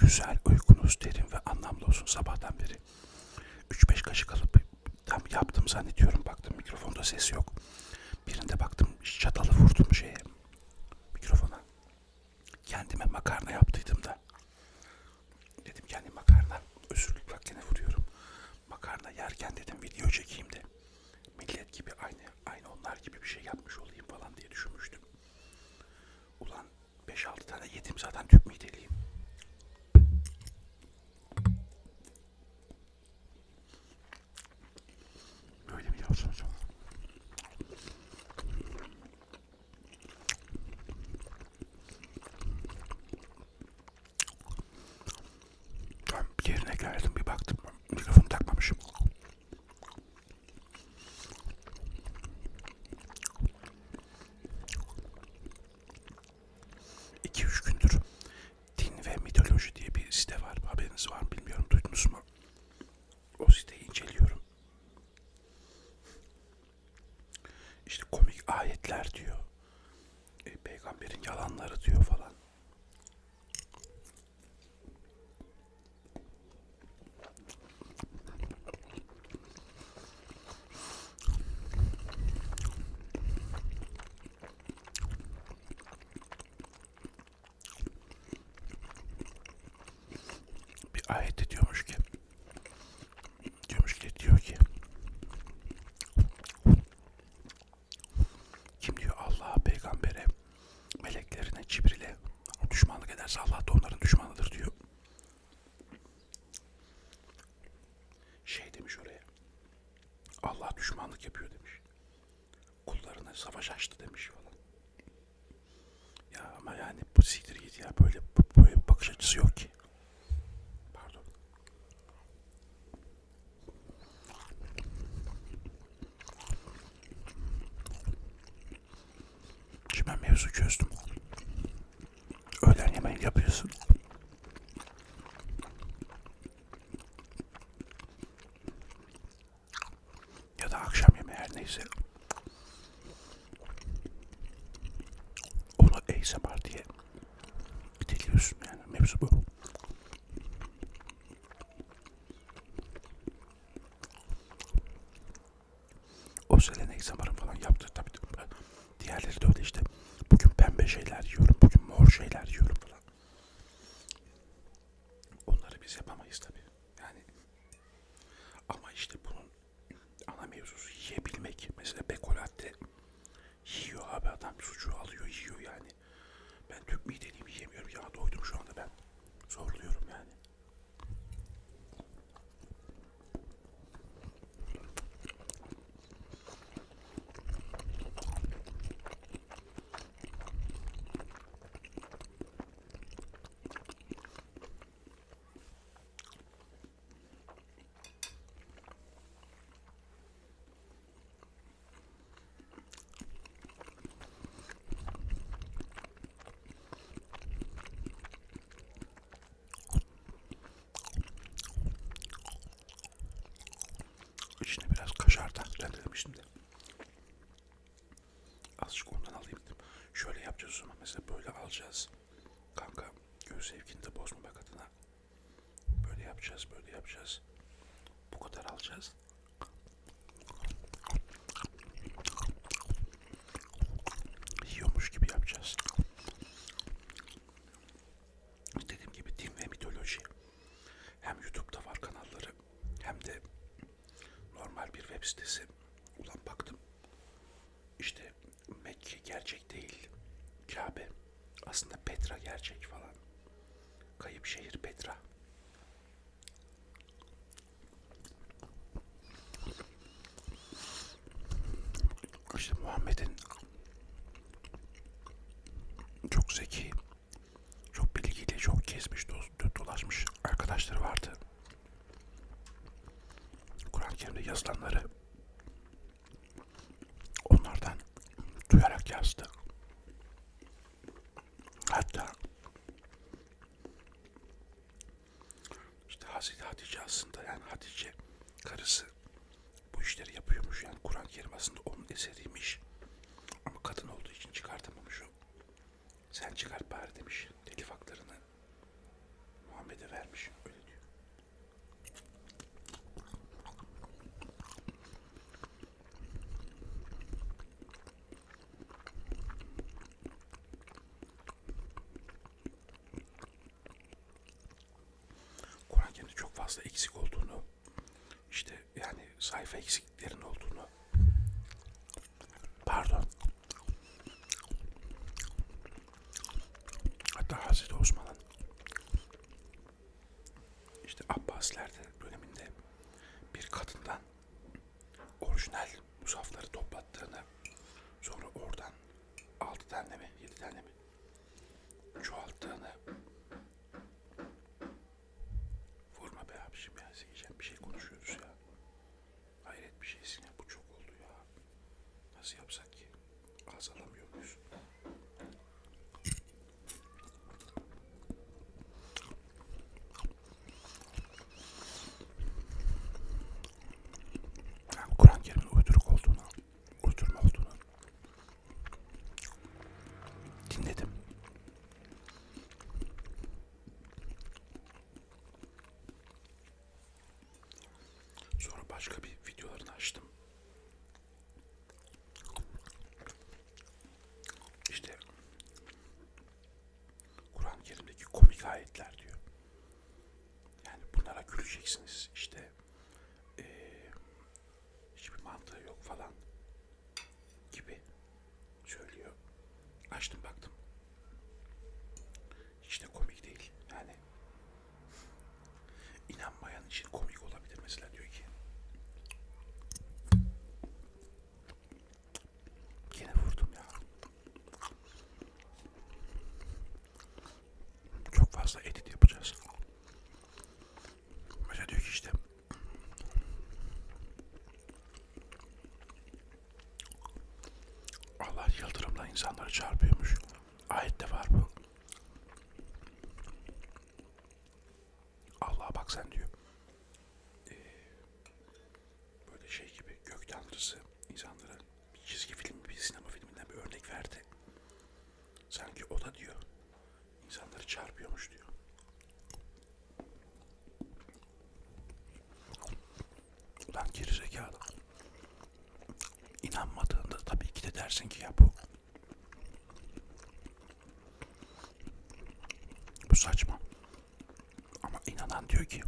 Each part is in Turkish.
güzel, uykunuz derin ve anlamlı olsun sabahtan beri. 3-5 kaşık alıp tam yaptım zannediyorum. Baktım mikrofonda ses yok. Birinde baktım çatalı vurdum şeye mikrofona. Kendime makarna yaptıydım da. Dedim kendi makarna. Özür dilerim bak gene vuruyorum. Makarna yerken dedim video çekeyim de. Millet gibi aynı aynı onlar gibi bir şey yapmış olayım falan diye düşünmüştüm. Ulan 5-6 tane yedim zaten tüp mideliyim. Böyle mi yapsam acaba? Ben bir yerine geldim bir baktım mikrofonu takmamışım. İki üç gündür din ve mitoloji diye bir site var. Haberiniz var mı bilmiyorum. Duydunuz mu? O siteyi inceliyorum. İşte komik ayetler diyor. E, peygamberin yalanları diyor falan. bir ayette diyormuş ki diyormuş ki diyor ki kim diyor Allah'a peygambere meleklerine Cibril'e ederse Allah da onların düşmanıdır diyor. Şey demiş oraya Allah düşmanlık yapıyor demiş. Kullarına savaş açtı demiş falan. Ya ama yani bu siktir git ya böyle, böyle bir bakış açısı yok ki. Şimdi ben mevzu çözdüm. Yapıyorsun. Ya da akşam yemeği her neyse. Onu ASMR diye iteliyorsun yani mevzu bu. O Selene Zamar'ın falan yaptığı tabii diğerleri de öyle işte. Bugün pembe şeyler yiyorum, bugün mor şeyler yiyorum İçine biraz kaşar da rendelemiştim de. Azıcık ondan alayım dedim. Şöyle yapacağız o zaman. Mesela böyle alacağız. Kanka göğüs zevkini de bozmamak adına. Böyle yapacağız, böyle yapacağız. Bu kadar alacağız. Yiyormuş gibi yapacağız. Dediğim gibi din ve mitoloji. Hem YouTube'da var kanalları hem de normal bir web sitesi. Ulan baktım. İşte Mekke gerçek değil. Kabe. Aslında Petra gerçek falan. Kayıp şehir Petra. İşte Muhammed'in çok zeki, çok bilgili, çok gezmiş, do- dolaşmış arkadaşları vardı. Kur'an-ı Kerim'de yazılanları onlardan duyarak yazdı. Hatta işte Hazreti Hatice aslında yani Hatice karısı bu işleri yapıyormuş yani Kur'an-ı Kerim aslında onun eseriymiş. Ama kadın olduğu için çıkartamamış o. Sen çıkart bari demiş telif haklarını. Muhammed fazla eksik olduğunu, işte yani sayfa eksikliklerin olduğunu. Pardon. Hatta Hazreti Osman'ın işte Abbasilerde döneminde bir kadından orijinal musafları toplattığını sonra oradan altı tane mi yedi tane mi çoğalttığını vurma be abişim ya seyircem bir şey konuşuyoruz ya hayret bir şeysin ya bu çok oldu ya nasıl yapsak ki az alamıyor muyuz yani Kur'an-ı Kerim'in uyduruk olduğunu, uydurma olduğunu dinledim. Sonra başka bir videolarını açtım. İşte Kur'an-ı Kerim'deki komik ayetler diyor. Yani bunlara güleceksiniz. İşte eee hiçbir mantığı yok falan gibi söylüyor. Açtım baktım. Hiç de komik değil. Yani inanmayan için komik olabilir mesela diyor ki. Yine vurdum ya. Çok fazla edit yapacağız. Mesela diyor ki işte Allah yıldırımla insanları çarpıyormuş. Ayette var bu. Allah'a bak sen diyor. Ee, böyle şey gibi gök tanrısı insanlara bir çizgi film, bir sinema filminden bir örnek verdi. Sanki o da diyor insanları çarpıyormuş diyor. Ulan gerizekalı. İnanmadığında tabii ki de dersin ki ya bu bu saçma. Ama inanan diyor ki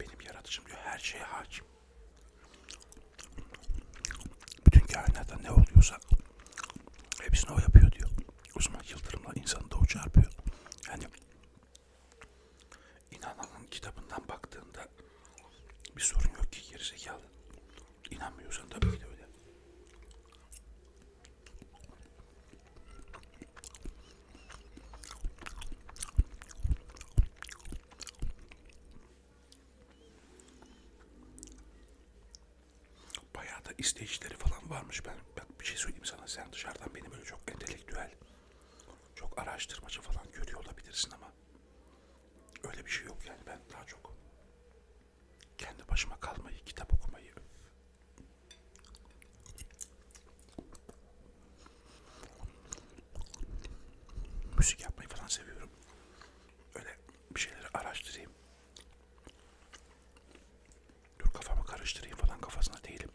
benim yaratıcım diyor her şeye hakim. Bütün kainatta ne oluyorsa hepsini o yapıyor diyor. O zaman yıldırımla insanı da o çarpıyor. Yani inananın kitabından baktığında bir sorun yok ki gerizekalı. İnanmıyorsan tabii ki de öyle. Bayağı da izleyicileri falan varmış. Ben bak bir şey söyleyeyim sana. Sen dışarıdan beni böyle çok entelektüel, çok araştırmacı falan görüyor olabilirsin ama öyle bir şey yok yani. Ben daha çok kendi başıma kalmayı, kitap okumayı müzik yapmayı falan seviyorum. Öyle bir şeyleri araştırayım. Dur kafamı karıştırayım falan kafasına değilim.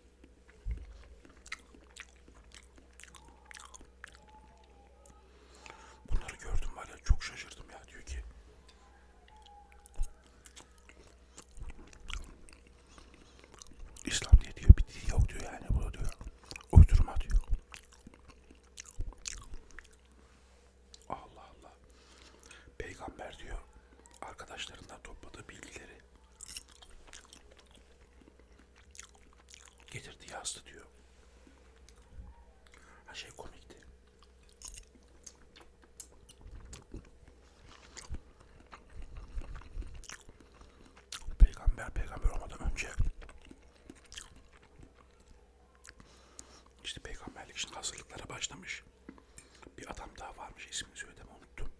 Bunları gördüm var ya çok şaşırdım ya diyor ki. İslam diye diyor bir dil yok diyor yani bu diyor. Uydurma diyor. Allah Allah. Peygamber diyor arkadaşlarından topladığı bilgileri getirdi yazdı diyor. Her şey komikti. Peygamber peygamber olmadan önce işte peygamberlik için hazırlıklara başlamış. Bir adam daha varmış ismini söyledim unuttum.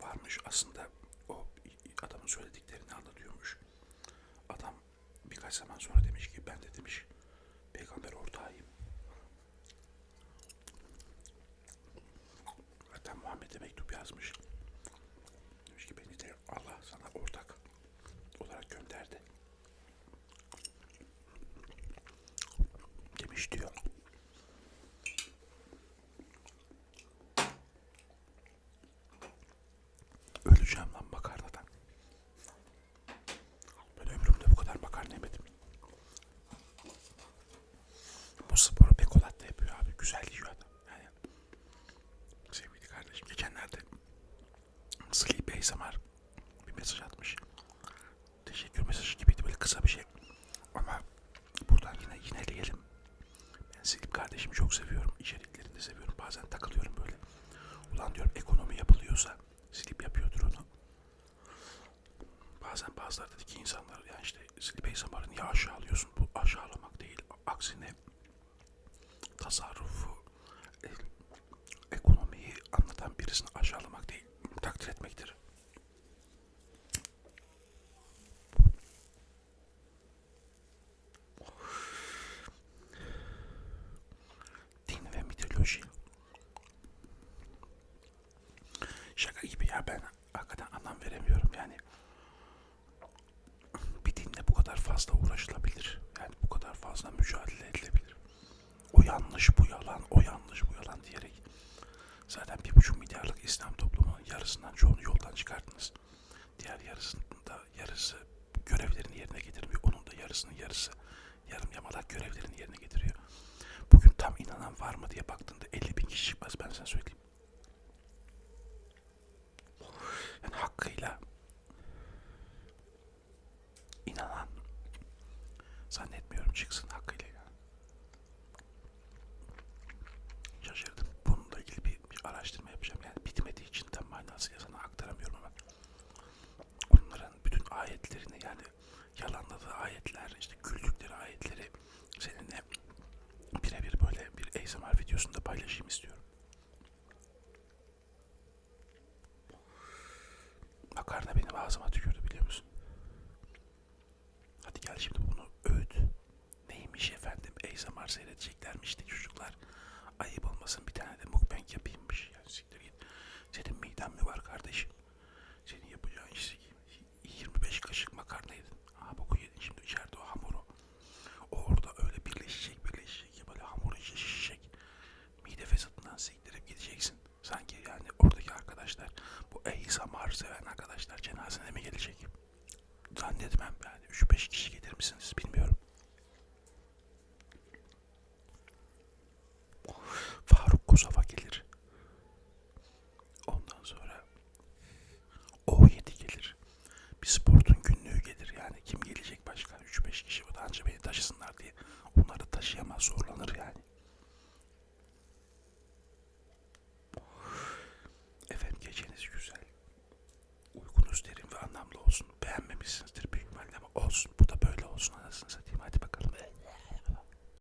Varmış aslında o adamın söylediklerini anlatıyormuş. Adam birkaç zaman sonra demiş ki ben de demiş peygamber ortağıyım. Hatta Muhammed'e mektup yazmış. Demiş ki beni de Allah sana ortak olarak gönderdi. Demiş yanlış, bu yalan, o yanlış, bu yalan diyerek zaten bir buçuk milyarlık İslam toplumunun yarısından çoğunu yoldan çıkarttınız. Diğer yarısında yarısı görevlerini yerine getirmiyor. Onun da yarısının yarısı yarım yamalak görevlerini yerine getiriyor. Bugün tam inanan var mı diye baktığında 50 bin kişi çıkmaz ben sana söyleyeyim.